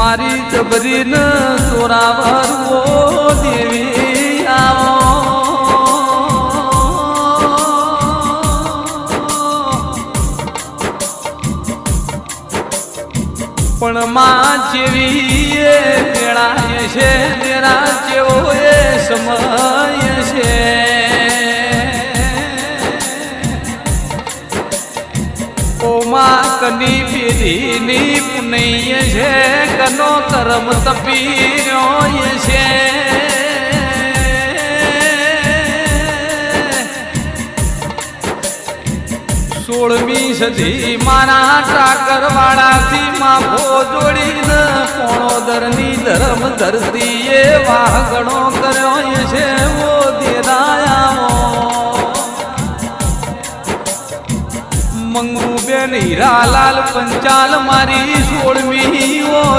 મારી જબરીન ચોરાવર ઓ દેવી આવો. પણ માં જેવી એ મેળાય છે તેરા જેવો એ સમય છે. કની પીધીની પુનૈય છે કનો કરમ તપી રહ્યો છે. સોળમી સદી મારા ટાકર વાળાથી માફો જોડીને પોણોદરની ધરમ ધરતી એ મંગુ બેન હીરાલાલ પંચાલ મારી સોળમી